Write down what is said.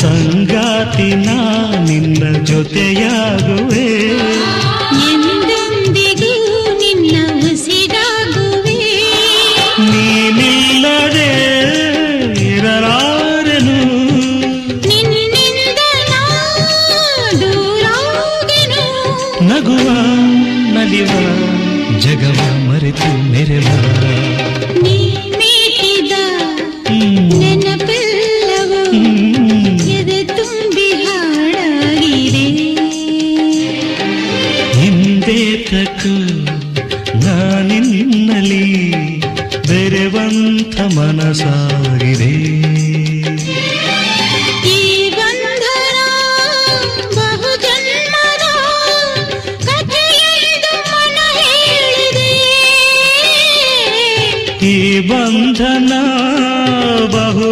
ಸಂಗಾತಿ ನಾ ನಿನ್ನ ಜೊತೆಯಾಗುವೆ. ಎಂದೆಂದಿಗೂ ನಿನ್ನ ಉಸಿರಾಗುವೆ. ನೀನಿಲ್ಲದೆ ಇರಲಾರೆನು. ನಿನ್ನಿಂದ ದೂರಾಗೆನು ನಗುವ ನಲಿವ ಜಗವ ಮರೆತು ಮೆರೆವ. ಹಿಂದೆ ತಕು ನಾನಿನ್ನಲಿ ಬೆರೆವಂಥ ಮನಸಾಗಿದೆ. ಈ ಬಂಧನ ಬಹು